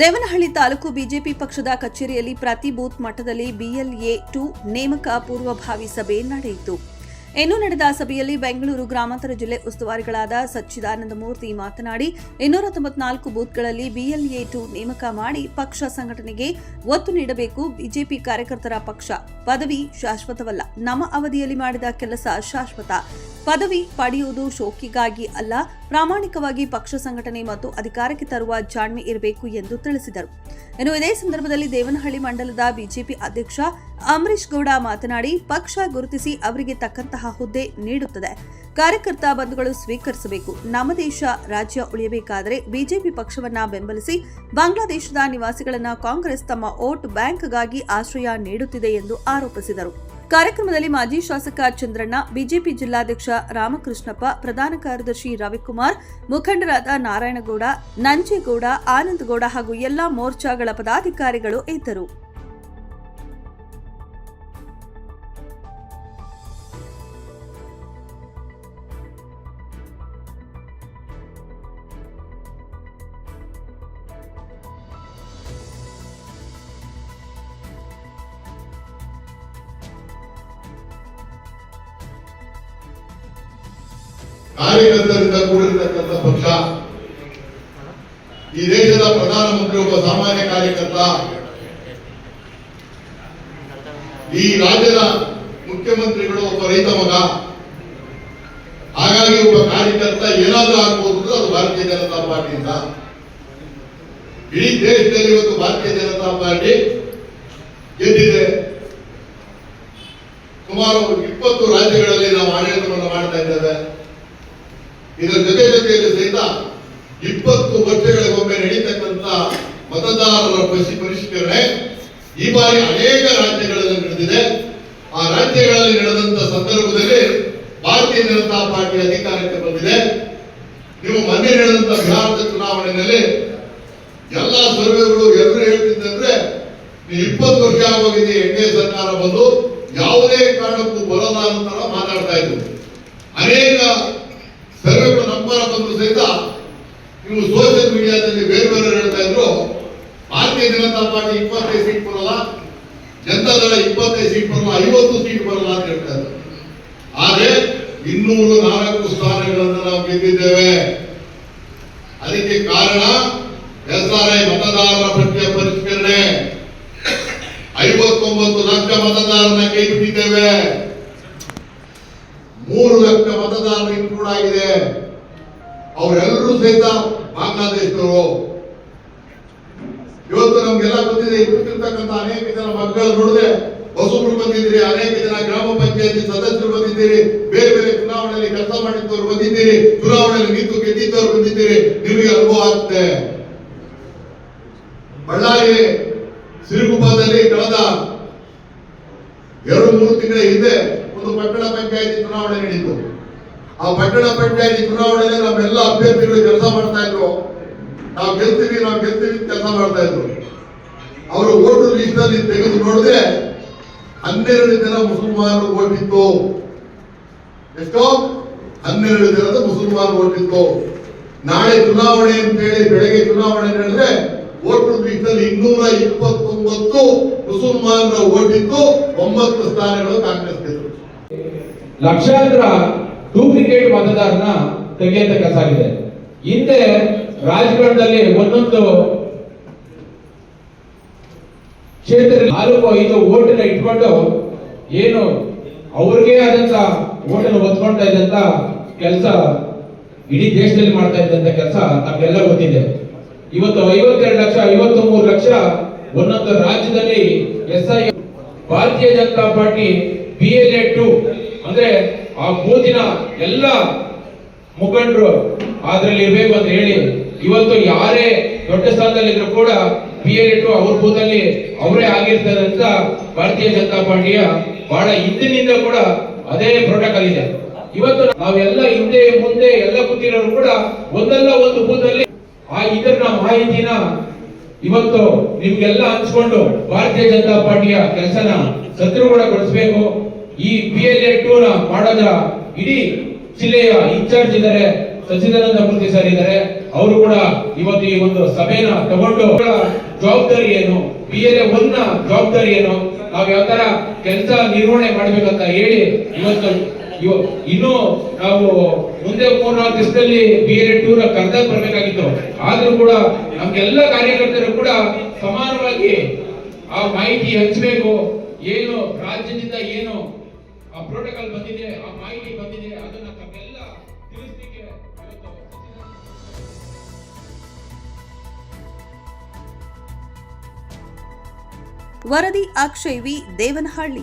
Devanahalli taluk BJP ಪಕ್ಷದ ಕಚೇರಿಯಲ್ಲಿ ಪ್ರತಿ ಬೂತ್ ಮಟ್ಟದಲ್ಲಿ ಬಿಎಲ್ಎ ಟು ನೇಮಕ ಪೂರ್ವಭಾವಿ ಸಭೆ ನಡೆಯಿತು. ಇನ್ನು ನಡೆದ ಸಭೆಯಲ್ಲಿ ಬೆಂಗಳೂರು ಗ್ರಾಮಾಂತರ ಜಿಲ್ಲೆ ಉಸ್ತುವಾರಿಗಳಾದ ಸಚ್ಚಿದಾನಂದ ಮೂರ್ತಿ ಮಾತನಾಡಿ, ಇನ್ನೂರ ತೊಂಬತ್ನಾಲ್ಕು ಬೂತ್ಗಳಲ್ಲಿ ಬಿಎಲ್ಎ ಟು ನೇಮಕ ಮಾಡಿ ಪಕ್ಷ ಸಂಘಟನೆಗೆ ಒತ್ತು ನೀಡಬೇಕು. ಬಿಜೆಪಿ ಕಾರ್ಯಕರ್ತರ ಪಕ್ಷ ಪದವಿ ಶಾಶ್ವತವಲ್ಲ. ನಮ್ಮ ಅವಧಿಯಲ್ಲಿ ಮಾಡಿದ ಕೆಲಸ ಶಾಶ್ವತ. ಪದವಿ ಪಡೆಯುವುದು ಶೋಕಿಗಾಗಿ ಅಲ್ಲ, ಪ್ರಾಮಾಣಿಕವಾಗಿ ಪಕ್ಷ ಸಂಘಟನೆ ಮತ್ತು ಅಧಿಕಾರಕ್ಕೆ ತರುವ ಜಾಣ್ಮೆ ಇರಬೇಕು ಎಂದು ತಿಳಿಸಿದರು. ಇನ್ನು ಇದೇ ಸಂದರ್ಭದಲ್ಲಿ ದೇವನಹಳ್ಳಿ ಮಂಡಲದ ಬಿಜೆಪಿ ಅಧ್ಯಕ್ಷ ಅಂಬರೀಶ್ ಗೌಡ ಮಾತನಾಡಿ, ಪಕ್ಷ ಗುರುತಿಸಿ ಅವರಿಗೆ ತಕ್ಕಂತಹ ಹುದ್ದೆ ನೀಡುತ್ತದೆ. ಕಾರ್ಯಕರ್ತ ಬಂಧುಗಳು ಸ್ವೀಕರಿಸಬೇಕು. ನಮ್ಮ ದೇಶ, ರಾಜ್ಯ ಉಳಿಯಬೇಕಾದರೆ ಬಿಜೆಪಿ ಪಕ್ಷವನ್ನ ಬೆಂಬಲಿಸಿ ಬಾಂಗ್ಲಾದೇಶದ ನಿವಾಸಿಗಳನ್ನ ಕಾಂಗ್ರೆಸ್ ತಮ್ಮ ವೋಟ್ ಬ್ಯಾಂಕ್ಗಾಗಿ ಆಶ್ರಯ ನೀಡುತ್ತಿದೆ ಎಂದು ಆರೋಪಿಸಿದರು. ಕಾರ್ಯಕ್ರಮದಲ್ಲಿ ಮಾಜಿ ಶಾಸಕ ಚಂದ್ರಣ್ಣ, ಬಿಜೆಪಿ ಜಿಲ್ಲಾಧ್ಯಕ್ಷ ರಾಮಕೃಷ್ಣಪ್ಪ, ಪ್ರಧಾನ ಕಾರ್ಯದರ್ಶಿ ರವಿಕುಮಾರ್, ಮುಖಂಡರಾದ ನಾರಾಯಣಗೌಡ, ನಂಜೇಗೌಡ, ಆನಂದಗೌಡ ಹಾಗೂ ಎಲ್ಲಾ ಮೋರ್ಚಾಗಳ ಪದಾಧಿಕಾರಿಗಳು ಇದ್ದರು. ಕಾರ್ಯಕರ್ತರಿಂದ ಕೂಡಿರತಕ್ಕಂಥ ಪಕ್ಷ, ಈ ದೇಶದ ಪ್ರಧಾನಮಂತ್ರಿ ಒಬ್ಬ ಸಾಮಾನ್ಯ ಕಾರ್ಯಕರ್ತ, ಈ ರಾಜ್ಯದ ಮುಖ್ಯಮಂತ್ರಿಗಳು ಒಬ್ಬ ರೈತ ಮಗ. ಹಾಗಾಗಿ ಒಬ್ಬ ಕಾರ್ಯಕರ್ತ ಏನಾದರೂ ಆಗ್ಬೋದು ಅದು ಭಾರತೀಯ ಜನತಾ ಪಾರ್ಟಿಯಿಂದ ಇಡೀ ದೇಶದಲ್ಲಿ ಇವತ್ತು ಭಾರತೀಯ ಜನತಾ ಪಾರ್ಟಿ ಗೆದ್ದಿದೆ. ಸುಮಾರು ಇಪ್ಪತ್ತು ರಾಜ್ಯಗಳಲ್ಲಿ ನಾವು ಆಡಳಿತವನ್ನು ಮಾಡ್ತಾ ಇದ್ದೇವೆ. ಇದರ ಜೊತೆ ಜೊತೆಯಲ್ಲಿ ಸಹಿತ ಇಪ್ಪತ್ತು ವರ್ಷಗಳಿಗೊಮ್ಮೆ ನಡೀತಕ್ಕಂತ ಮತದಾರರ ಬಸಿ ಪರಿಷ್ಕರಣೆ ಈ ಬಾರಿ ಅನೇಕ ರಾಜ್ಯಗಳಲ್ಲಿ ನಡೆದಿದೆ. ಆ ರಾಜ್ಯಗಳಲ್ಲಿ ನಡೆದಂತ ಸಂದರ್ಭದಲ್ಲಿ ಭಾರತೀಯ ಜನತಾ ಪಾರ್ಟಿ ಅಧಿಕಾರಕ್ಕೆ ಬಂದಿದೆ. ನೀವು ಮೊನ್ನೆ ನಡೆದಂತ ಬಿಹಾರದ ಚುನಾವಣೆಯಲ್ಲಿ ಎಲ್ಲ ಸರ್ವೆಗಳು ಎಲ್ಲರೂ ಹೇಳ್ತಿದ್ದಂದ್ರೆ ನೀವು ಇಪ್ಪತ್ತು ವರ್ಷ ಆಗೋಗಿದೆ ಎನ್ ಸರ್ಕಾರ ಬಂದು ಯಾವುದೇ ಕಾರಣಕ್ಕೂ ಬರಲ್ಲ ಅಂತ ಮಾತಾಡ್ತಾ ಇದ್ರು ಅನೇಕ ಸರ್ವೆಗಳು ನಂಬರ ಬಂದ್ರು ಸಹಿತ ನೀವು ಸೋಷಿಯಲ್ ಮೀಡಿಯಾದಲ್ಲಿ ಬೇರೆ ಬೇರೆ ಹೇಳ್ತಾ ಇದ್ರು, ಭಾರತೀಯ ಜನತಾ ಪಾರ್ಟಿ ಇಪ್ಪತ್ತೈದು ಸೀಟ್ ಬರಲ್ಲ, ಜನತಾದಳ ಇಪ್ಪತ್ತೈದು ಸೀಟ್ ಬರಲ್ಲ, ಐವತ್ತು ಸೀಟ್ ಬರಲ್ಲ ಅಂತ ಹೇಳ್ತಾ ಇದ್ರು. ಆದ್ರೆ ಇನ್ನೂರು ನಾಲ್ಕು ಸ್ಥಾನಗಳನ್ನು ನಾವು ಗೆದ್ದಿದ್ದೇವೆ. ಅದಕ್ಕೆ ಕಾರಣ ಎಸ್ ಆರ್ ಐ ಮತದಾರರ ಬಾಂಗ್ಲಾದೇಶದವರು ಇವತ್ತು ನಮ್ಗೆಲ್ಲ ಗೊತ್ತಿದೆ ಇರ್ತಕ್ಕಂಥ ಅನೇಕ ಜನ ಮಕ್ಕಳು ನೋಡಿದ್ರೆ ಹೊಸಬ್ರು ಬಂದಿದ್ದೀರಿ, ಅನೇಕ ಜನ ಗ್ರಾಮ ಪಂಚಾಯತಿ ಸದಸ್ಯರು ಬಂದಿದ್ದೀರಿ. ಬೇರೆ ಬೇರೆ ಚುನಾವಣೆಯಲ್ಲಿ ಕೆಲಸ ಮಾಡಿದ್ದವರು ಬಂದಿದ್ದೀರಿ. ಚುನಾವಣೆಯಲ್ಲಿ ನಿಂತು ಗೆದ್ದಿದ್ದವರು ಬಂದಿದ್ದೀರಿ. ನಿಮಗೆ ಅನುಭವ ಆಗುತ್ತೆ ಬಳ್ಳಾರಿ ಸಿರುಗುಪ್ಪದಲ್ಲಿ ಕಳೆದ ಎರಡು, ಮೂರು ತಿಂಗಳ ಹಿಂದೆ ಒಂದು ಪಟ್ಟಣ ಪಂಚಾಯತಿ ಚುನಾವಣೆ ನಡೀತು ಆ ಪಟ್ಟಣ ಪಂಚಾಯತಿ ಚುನಾವಣೆಯಲ್ಲಿ ನಮ್ಮೆಲ್ಲ ಅಭ್ಯರ್ಥಿಗಳು ಕೆಲಸ ಮಾಡ್ತಾ ಇದ್ರು. ನಾವು ಗೆಲ್ತೀವಿ ನಾವು ಗೆಲ್ತೀವಿ ಕೆಲಸ ಮಾಡ್ತಾ ಇದ್ರು. ಅವರು ಓಟು ಲಿಸ್ಟ್ ಅಲ್ಲಿ ತೆಗೆದು ನೋಡಿದ್ರೆ ಹನ್ನೆರಡು ಜನ ಮುಸಲ್ಮಾನರು ಓಟಿತ್ತು ಎಷ್ಟೋ? ಹನ್ನೆರಡು ಜನದ ಮುಸಲ್ಮಾನರು ಓಟಿತ್ತು ನಾಳೆ ಚುನಾವಣೆ ಅಂತ ಹೇಳಿ ಬೆಳಗ್ಗೆ ಚುನಾವಣೆ ನಡೆದ್ರೆ ಓಟು ಲಿಸ್ಟ್ ಅಲ್ಲಿ ಇನ್ನೂರ ಇಪ್ಪತ್ತೊಂಬತ್ತು ಮುಸಲ್ಮಾನರ ಓಟಿತ್ತು ಒಂಬತ್ತು ಸ್ಥಾನಗಳು ಕಾಂಗ್ರೆಸ್ ಗೆದ್ದರು ಲಕ್ಷಾಂತರ ಡೂಪ್ಲಿಕೇಟ್ ಮತದಾರನ ತೆಗೆಯಂತ ಕೆಲಸ ಆಗಿದೆ. ಹಿಂದೆ ರಾಜಕಾರಣದಲ್ಲಿ ಒಂದೊಂದು ಕ್ಷೇತ್ರ ನಾಲ್ಕು ಐದು ಓಟನ್ನ ಇಟ್ಕೊಂಡು ಏನು ಅವ್ರಿಗೆ ಆದಂತ ಓಟನ್ನು ಒತ್ಕೊಳ್ತಾ ಇದ್ದಂತ ಕೆಲಸ ಇಡೀ ದೇಶದಲ್ಲಿ ಮಾಡ್ತಾ ಇದ್ದಂತ ಕೆಲಸ ನಮ್ಗೆಲ್ಲ ಗೊತ್ತಿದೆ. ಇವತ್ತು ಐವತ್ತೆರಡು ಲಕ್ಷ ಐವತ್ತು ಮೂರು ಲಕ್ಷ ಒಂದೊಂದು ರಾಜ್ಯದಲ್ಲಿ S I, Bharatiya Janata party, B L two, ಅಂದ್ರೆ ಆ ಬೂತಿನ ಎಲ್ಲ ಮುಖಂಡರು ಅದ್ರಲ್ಲಿ ಇರಬೇಕು ಅಂತ ಹೇಳಿ ಇವತ್ತು ಯಾರೇ ದೊಡ್ಡ ಸ್ಥಾನದಲ್ಲಿ ಇದ್ರು ಕೂಡ ಬಿ ಎಲ್ ಎ ಟು ಅವ್ರ ಬೂತಲ್ಲಿ ಅವರೇ ಆಗಿರ್ತಾರೆ ಅಂತ ಭಾರತೀಯ ಜನತಾ ಪಾರ್ಟಿಯ ಬಹಳ ಹಿಂದಿನಿಂದ ಕೂಡ ಅದೇ ಪ್ರೋಟೋಕಾಲ್ ಇದೆ. ಇವತ್ತು ನಾವೆಲ್ಲ ಹಿಂದೆ, ಮುಂದೆ ಎಲ್ಲ ಕೂತಿರೋರು ಕೂಡ ಒಂದಲ್ಲ ಒಂದು ಬೂತಲ್ಲಿ ಆ ಇದರ ಮಾಹಿತಿನ ಇವತ್ತು ನಿಮ್ಗೆಲ್ಲ ಹಂಚ್ಕೊಂಡು ಭಾರತೀಯ ಜನತಾ ಪಾರ್ಟಿಯ ಕೆಲಸನ ಸದೃಢಗೊಳಿಸಬೇಕು ಈ ಪಿ ಎಲ್ ಎ ಟೂ ನ ಮಾಡೋದ್ರ ಇಡೀ ಜಿಲ್ಲೆಯ ಇನ್ಚಾರ್ಜ್ ಇದ್ದಾರೆ ಸಚಿದಾನಂದ ಮೂರ್ತಿ ಸರ್ ಇದ್ದಾರೆ ಅವರು ಕೂಡ ಇವತ್ತು ಈ ಒಂದು ಸಭೆನ ತಗೊಂಡು ಜವಾಬ್ದಾರಿ ಏನು ಬಿ ಎಲ್ ಎ ಒನ್ನ ಜವಾಬ್ದಾರಿ ಏನು ನಾವು ಯಾವ ತರ ಕೆಲಸ ನಿರ್ವಹಣೆ ಮಾಡ್ಬೇಕಂತ ಹೇಳಿ ಇವತ್ತು ಇವ- ಇನ್ನು ನಾವು ಮುಂದೆ ಮೂರ್ನಾಲ್ಕು ದಿವಸದಲ್ಲಿ ಬಿ ಎಲ್ ಎ ಟೂರ್ ಕರ್ದಾಗ ಬರ್ಬೇಕಾಗಿತ್ತು. ಆದ್ರೂ ಕೂಡ ನಮ್ಗೆಲ್ಲ ಕಾರ್ಯಕರ್ತರು ಕೂಡ ಸಮಾನವಾಗಿ ಆ ಮಾಹಿತಿ ಹಂಚಬೇಕು. ಏನು ರಾಜ್ಯದಿಂದ ಏನು ಆ ಪ್ರೋಟೋಕಾಲ್ ಬಂದಿದೆ ಆ ಮಾಹಿತಿ ಬಂದಿದೆ ಅದನ್ನ ತಮ್ಮೆಲ್ಲ ತಿಳಿಸ್ಲಿಕ್ಕೆ ವರದಿ ಅಕ್ಷಯ್ ವಿ ದೇವನಹಳ್ಳಿ.